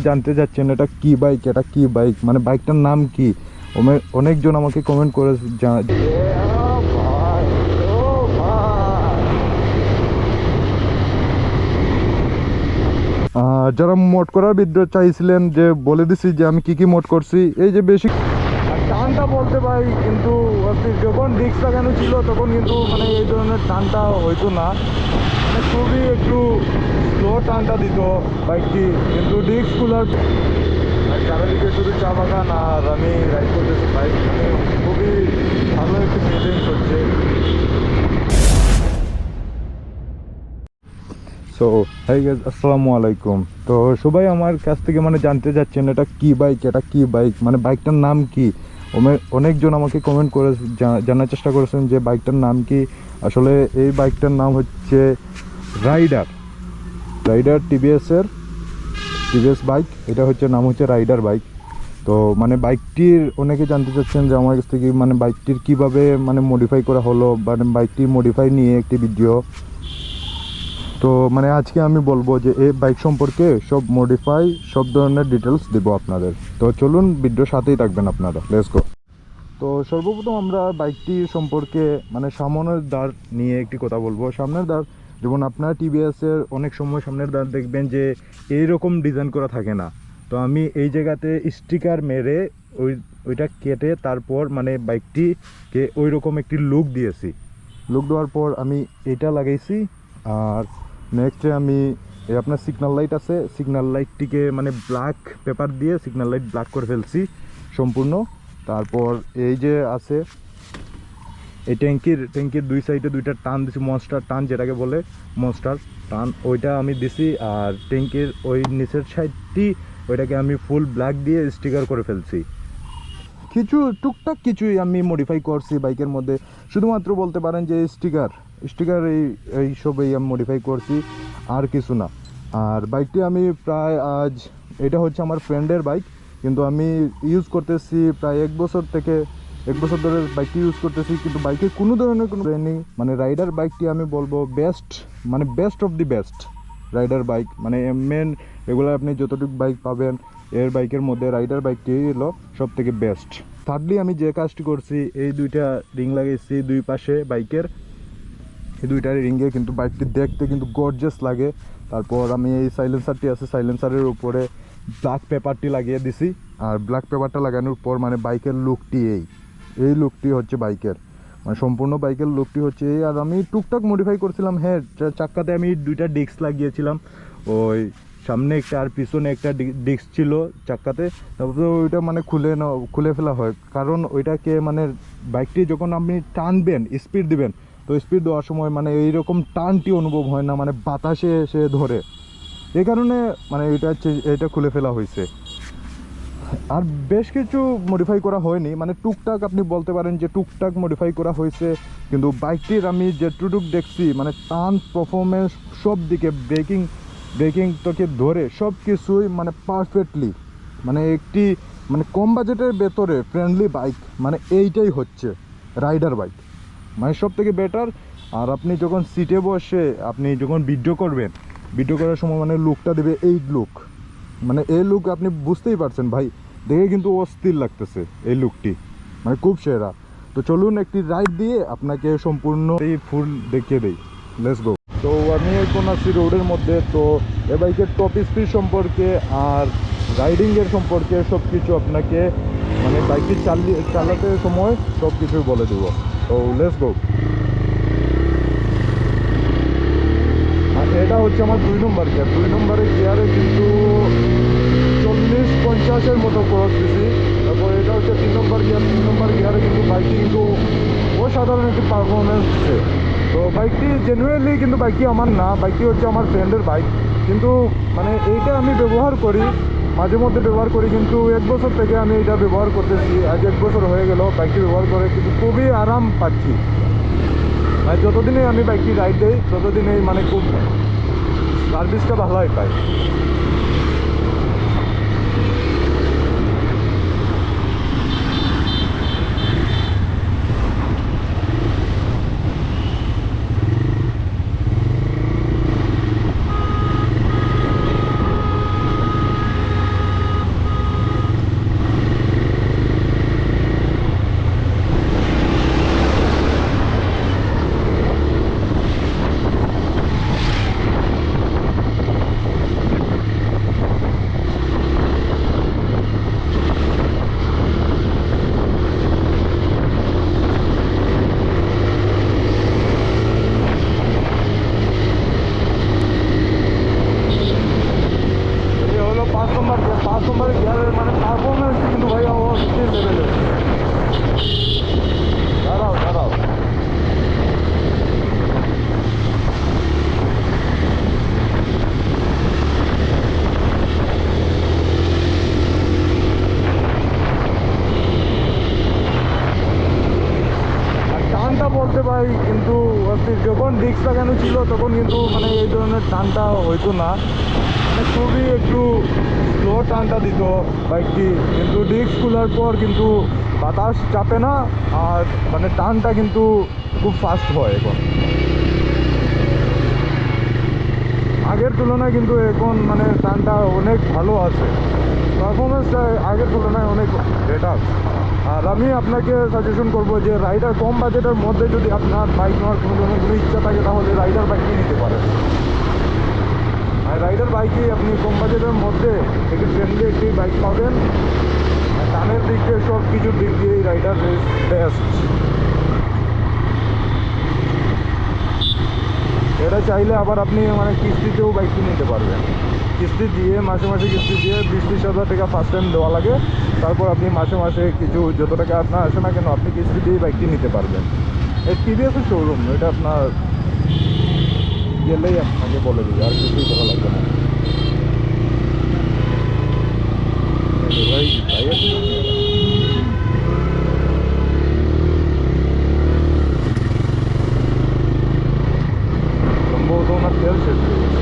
জানতে চাচ্ছেন এটা কি বাইক এটা কি বাইক মানে বাইকটার নাম কি? অনেকজন আমাকে কমেন্ট করে যারা মোট করার ভিডিও চাইছিলেন যে বলে দিছি যে আমি কি কি মোট করছি, এই যে বেশি টানটা বলতে পারি কিন্তু যখন ডিস্ক লাগানো ছিল, তখন কিন্তু মানে এই ধরনের টানটা হইতো না। মানে খুবই একটু টানটা দিত বাইকটি কিন্তু ডিস্ক কুলার আর চারিদিকে শুধু চা বাগান আর আমি রাইড করতেছি বাইক খুবই ভালো একটু ফিলিংস হচ্ছে। সো হাই গাইজ আসসালামু আলাইকুম। তো সবাই আমার কাছ থেকে মানে জানতে চাচ্ছেন, এটা কি বাইক এটা কি বাইক মানে বাইকটার নাম কি? অনেকজন আমাকে কমেন্ট করে জানার চেষ্টা করেছেন যে বাইকটার নাম কি? আসলে এই বাইকটার নাম হচ্ছে রাইডার রাইডার টিভিএসের টিভিএস বাইক, এটা হচ্ছে নাম হচ্ছে রাইডার বাইক। তো মানে বাইকটির অনেকে জানতে চাচ্ছেন যে আমার কাছ থেকে মানে বাইকটির কীভাবে মানে মডিফাই করা হলো মানে বাইকটি মডিফাই নিয়ে একটি ভিডিও তো মানে আজকে আমি বলব যে এই বাইক সম্পর্কে সব মডিফাই সব ধরনের ডিটেলস দেবো আপনাদের। তো চলুন ভিডিওর সাথেই থাকবেন আপনারা। লেটস গো তো সর্বপ্রথম আমরা বাইকটি সম্পর্কে মানে সামনের দাঁড় নিয়ে একটি কথা বলব। সামনের দাঁড় যেমন আপনার টিভিএসের অনেক সময় সামনের দাঁড় দেখবেন যে এইরকম ডিজাইন করা থাকে না। তো আমি এই জায়গাতে স্টিকার মেরে ওই, ওইটা কেটে তারপর মানে বাইকটিকে ওই রকম একটি লুক দিয়েছি। লুক দেওয়ার পর আমি এটা লাগাইছি আর নেক্সটে আমি, এই আপনার সিগনাল লাইট আছে সিগনাল লাইটটিকে মানে ব্ল্যাক পেপার দিয়ে সিগনাল লাইট ব্ল্যাক করে ফেলছি সম্পূর্ণ। তারপর এই যে আছে এই ট্যাঙ্কির ট্যাঙ্কির দুই সাইডে দুইটা টান দিছি মনস্টার টান যেটাকে বলে মনস্টার টান। ওইটা আমি দিছি আর ট্যাঙ্কির ওই নিচের সাইডটি ওইটাকে আমি ফুল ব্ল্যাক দিয়ে স্টিকার করে ফেলছি। কিছু, টুকটাক কিছুই আমি মডিফাই করছি বাইকের মধ্যে। শুধুমাত্র বলতে পারেন যে স্টিকার স্টিকার এই এইসবই আমি মডিফাই করছি, আর কিছু না। আর বাইকটি আমি প্রায় আজ, এটা হচ্ছে আমার ফ্রেন্ডের বাইক কিন্তু আমি ইউজ করতেছি প্রায় এক বছর থেকে এক বছর ধরে বাইকটি ইউজ করতেছি, কিন্তু বাইকে কোনো ধরনের কোনো নেই। মানে রাইডার বাইকটি আমি বলব বেস্ট মানে best of the best rider bike মানে মেন রেগুলার আপনি যতটুকু বাইক পাবেন, এর বাইকের মধ্যে রাইডার বাইকটি হলো সব থেকে বেস্ট থার্ডলি আমি যে কাজটি করছি, এই দুইটা রিং লাগিয়েছি দুই পাশে বাইকের এই দুইটা রিঙ্গে কিন্তু বাইকটি দেখতে কিন্তু গর্জাস লাগে। তারপর আমি এই সাইলেন্সারটি আছে সাইলেন্সারের উপরে ব্ল্যাক পেপারটি লাগিয়ে দিছি। আর ব্ল্যাক পেপারটা লাগানোর পর মানে বাইকের লুকটি এই। এই লুকটি হচ্ছে বাইকের। মানে সম্পূর্ণ বাইকের লুকটি হচ্ছে এই। আর আমি টুকটাক মডিফাই করছিলাম। হ্যাঁ চাক্কাতে আমি দুইটা ডিস্ক লাগিয়েছিলাম। ওই সামনে একটা আর পিছনে একটা ডিস্ক ছিল চাক্কাতে। তারপরে ওইটা মানে খুলে খুলে ফেলা হয়। কারণ ওইটাকে মানে বাইকটি যখন আপনি টানবেন স্পিড দিবেন, তো স্পিড দেওয়ার সময় মানে এইরকম টানটি অনুভব হয় না। মানে বাতাসে এসে ধরে। এই কারণে মানে এটা এটা খুলে ফেলা হয়েছে আর বেশ কিছু মডিফাই করা হয়নি। মানে টুকটাক আপনি বলতে পারেন যে টুকটাক মডিফাই করা হয়েছে, কিন্তু বাইকটির আমি যেটুটুক দেখছি মানে টান পারফরমেন্স সব দিকে ব্রেকিং ব্রেকিং তোকে ধরে সব কিছুই মানে পারফেক্টলি মানে একটি মানে কম বাজেটের ভেতরে ফ্রেন্ডলি বাইক মানে এইটাই হচ্ছে রাইডার বাইক মানে সব থেকে বেটার আর আপনি যখন সিটে বসে, আপনি যখন ভিডিও করবেন ভিডিও করার সময় মানে লুকটা দেবে এই লুক মানে এই লুক আপনি বুঝতেই পারছেন ভাই, দেখে কিন্তু অস্থির লাগতেছে এই লুকটি মানে খুব সেরা। তো চলুন একটি রাইড দিয়ে আপনাকে সম্পূর্ণ এই ফুল দেখিয়ে দেই। লেস গো তো আমি এখন আছি রোডের মধ্যে, তো এ বাইকের টপ স্পিড সম্পর্কে আর রাইডিংয়ের সম্পর্কে সব কিছু আপনাকে মানে বাইকটি চালিয়ে, চালাতে সময় সব কিছুই বলে দেবো। তো লেস গো আর এটা হচ্ছে আমার দুই নম্বর গিয়ার দুই নম্বরের গিয়ারে কিন্তু পঞ্চাশের মতো ক্রস দিছি। তারপর এটা হচ্ছে তিন নম্বর গিয়ার তিন নম্বর গিয়ারে কিন্তু বাইকটি কিন্তু অসাধারণ একটি পারফরমেন্স দিচ্ছে তো বাইকটি জেনুয়েনলি কিন্তু বাইকটি আমার না বাইকটি হচ্ছে আমার ফ্রেন্ডের বাইক কিন্তু মানে এইটা আমি ব্যবহার করি, মাঝে মধ্যে ব্যবহার করি, কিন্তু এক বছর থেকে আমি এটা ব্যবহার করতেছি। আজ এক বছর হয়ে গেল বাইকটি ব্যবহার করে কিন্তু খুবই আরাম পাচ্ছি। মানে যতদিনে আমি বাইকটি রাইড দিই, ততদিনেই মানে খুব সার্ভিসটা ভালোই পাই প্রথমবার গিয়ারের মানে পারফরমেন্স কিন্তু ভাই অস্থির লেভেলের দাঁড়াও দাঁড়াও আর টানটা বলতে পারি কিন্তু অস্থির যখন ডিস্ক লাগানো ছিল, তখন কিন্তু মানে এই ধরনের টানটা হইতো না। মানে খুবই একটু স্লো টানটা দিত বাইকটি কিন্তু ডিস্ক খোলার পর কিন্তু বাতাস চাপে না, আর মানে টানটা কিন্তু খুব ফাস্ট হয় এখন। আগের তুলনায় কিন্তু এখন মানে টানটা অনেক ভালো আছে। পারফরমেন্সটা আগের তুলনায় অনেক বেটার আর আমি আপনাকে সাজেশন করব যে রাইডার কম বাজেটের মধ্যে যদি আপনার বাইক নেওয়ার কোনো ধরনের কোনো ইচ্ছা থাকে, তাহলে রাইডার বাইকই নিতে পারেন। আর রাইডার বাইকে আপনি কম বাজেটের মধ্যে একটি ফ্রেন্ডলি একটি বাইক পাবেন। আর টানের দিক দিয়ে সব কিছুর দিক দিয়ে রাইডার বেস্ট এটা চাইলে আবার আপনি মানে কিস্তিতেও বাইকটি নিতে পারবেন। কিস্তি দিয়ে, মাসে মাসে কিস্তি দিয়ে বিশ ত্রিশ হাজার টাকা ফার্স্ট টাইম দেওয়া লাগে। তারপর আপনি মাসে মাসে কিছু যত টাকা আপনার আসে না কেন, আপনি কিস্তি দিয়ে বাইকটি নিতে পারবেন। এই টিভিএসের শোরুম এটা আপনার গেলেই আপনাকে বলে দিবে, আর কিছুই করা লাগবে না? সম্ভবত ওনার তেল শেষ হয়ে গেছে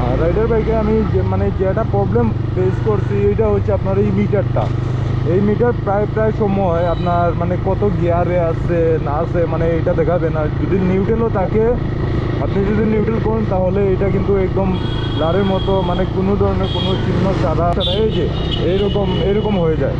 আর রাইডার বাইকে আমি যে মানে যেটা প্রবলেম ফেস করছি এটা হচ্ছে আপনার এই মিটারটা এই মিটার প্রায় প্রায় সময় আপনার মানে কত গিয়ারে আছে, না আছে মানে এটা দেখাবে না। যদি নিউট্রেলও থাকে, আপনি যদি নিউট্রেল করেন, তাহলে এটা কিন্তু একদম লারের মতো মানে কোনো ধরনের কোনো চিহ্ন সাদা সাদা এই যে, এইরকম এইরকম হয়ে যায়।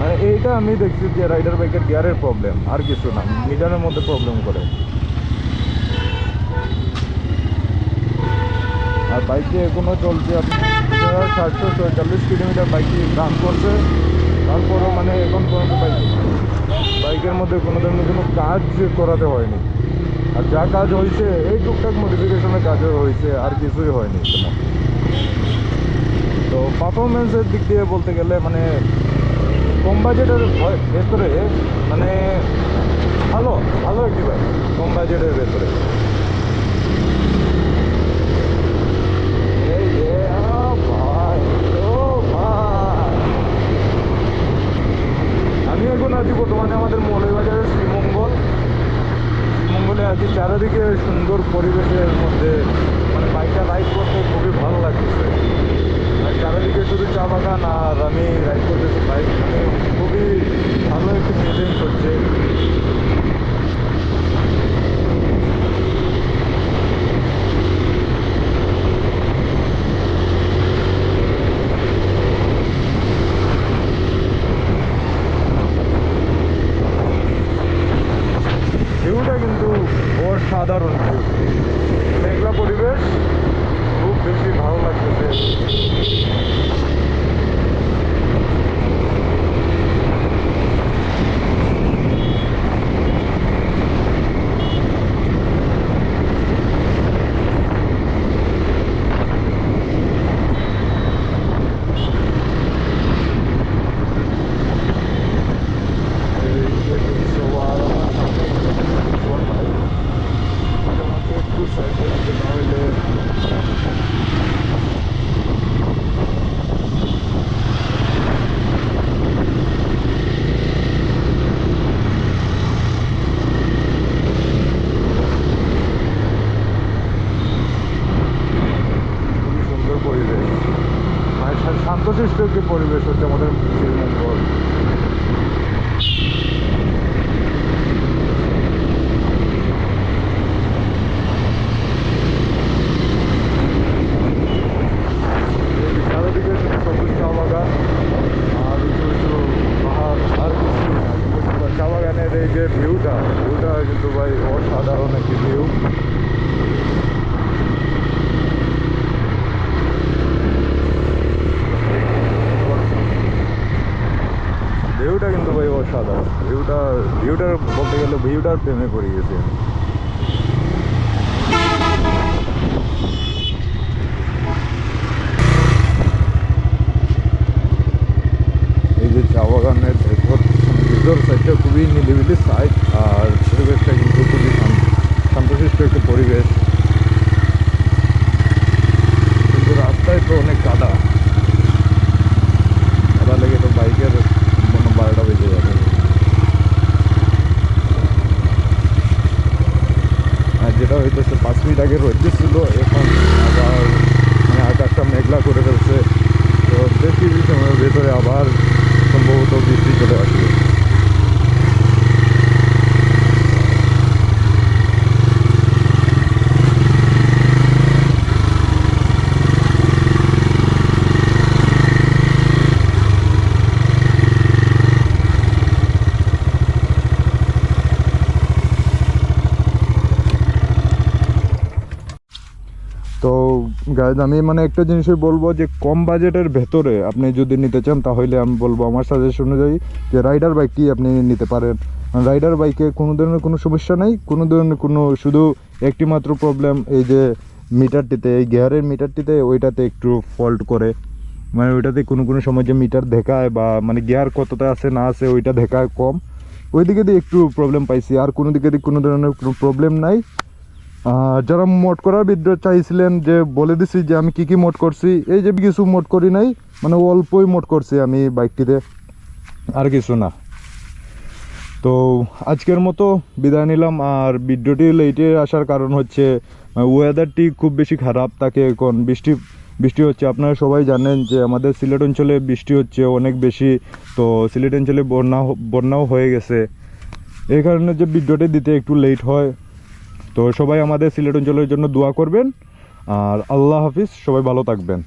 মানে এইটা আমি দেখছি যে রাইডার বাইকের গিয়ারের প্রবলেম আর কিছু না মিটারের মধ্যে প্রবলেম করে। আর বাইকে এখনও চলছে আপনি সাতশো ছয়চল্লিশ কিলোমিটার বাইকটি রান করছে, তারপরও মানে এখন পর্যন্ত বাইক বাইকের মধ্যে কোনো ধরনের কোনো কাজ করাতে হয়নি। আর যা কাজ হয়েছে, এই টুকটাক মডিফিকেশনের কাজ হয়েছে, আর কিছুই হয়নি তেমন তো পারফরমেন্সের দিক দিয়ে বলতে গেলে মানে কম বাজেটের ভেতরে মানে ভালো ভালো একটি বাইক, কম বাজেটের ভেতরে এই যে, আ ভাই, ও ভাই। আমি এখন আছি বর্তমানে আমাদের মৌলবাজারের শ্রীমঙ্গল। শ্রীমঙ্গলে আছি চারিদিকে সুন্দর পরিবেশের মধ্যে মানে বাইকটা রাইড করতে খুবই ভালো লাগতেছে আর চারিদিকে শুধু চা বাগান আর আমি রাইড করতেছি বাইক মানে খুবই ভালো একটি ফিলিংস হচ্ছে ভিউটা কিন্তু অসাধারণ ভিউ মেঘলা পরিবেশ খুব বেশি ভালো লাগতেছে এই যে সবার আমার সামনে সবার ভাই আমাকে একটু সাইডে দিতে না হইলে খুবই সুন্দর পরিবেশ মানে শান্তশিষ্ট একটি পরিবেশ? হচ্ছে আমাদের শ্রীমঙ্গল এই যে ভিউটা ভিউটা কিন্তু ভাই অসাধারণ একটি ভিউ ভিউটা কিন্তু ভাই অসাধারণ ভিউটা ভিউটার বলতে গেলে ভিউটার প্রেমে পড়ে গেছি। এই যে চা বাগানের ভেতর, ভিতর সাইডটা খুবই নিলিবিলি সাইড আর পরিবেশটা কিন্তু খুবই শান্ত, শান্তশিষ্ট একটা পরিবেশ কিন্তু রাস্তায় তো অনেক কাদা লেগে তো বাইকের মনে বারোটা বেজে যাবে আর যেটা হইতেছে পাঁচ মিনিট আগে রোদ ছিল এখন আবার মানে আকাশটা মেঘলা করে ফেলছে। তো বেশ কিছু ভেতরে আবার সম্ভবত বৃষ্টি চলে আসবে তো গাইজ আমি মানে একটা জিনিসই বলব যে কম বাজেটের ভেতরে আপনি যদি নিতে চান, তাহলে আমি বলব আমার সাজেশন অনুযায়ী যে রাইডার বাইকটি আপনি নিতে পারেন। রাইডার বাইকে কোনো ধরনের কোনো সমস্যা নেই, কোনো ধরনের কোনো শুধু একটি মাত্র প্রবলেম এই যে মিটারটিতে এই গিয়ারের মিটারটিতে ওইটাতে একটু ফল্ট করে। মানে ওইটাতে কোনো কোনো সময় যে মিটার দেখায় বা মানে গিয়ার কতটা আছে, না আছে, ওইটা দেখায় কম। ওই দিকে দিয়ে একটু প্রবলেম পাইছি। আর কোনো দিকে দিয়ে কোনো ধরনের কোনো প্রবলেম নাই। যারা মোট করার ভিডিও চাইছিলেন যে বলে দিছি যে আমি কি কি মোট করছি, এই যে কিছু মোট করি নাই মানে অল্পই মোট করছি আমি বাইকটিতে, আর কিছু না। তো আজকের মতো বিদায় নিলাম, আর ভিডিওটি লেটে আসার কারণ হচ্ছে ওয়েদারটি খুব বেশি খারাপ, তাকে এখন বৃষ্টি বৃষ্টি হচ্ছে, আপনারা সবাই জানেন যে আমাদের সিলেট অঞ্চলে বৃষ্টি হচ্ছে অনেক বেশি, তো সিলেট অঞ্চলে বন্যা, বন্যাও হয়ে গেছে। এই কারণে যে ভিডিওটি দিতে একটু লেট হয় তো সবাই আমাদের সিলেট অঞ্চলের জন্য দোয়া করবেন। আর আল্লাহ হাফিজ সবাই ভালো থাকবেন।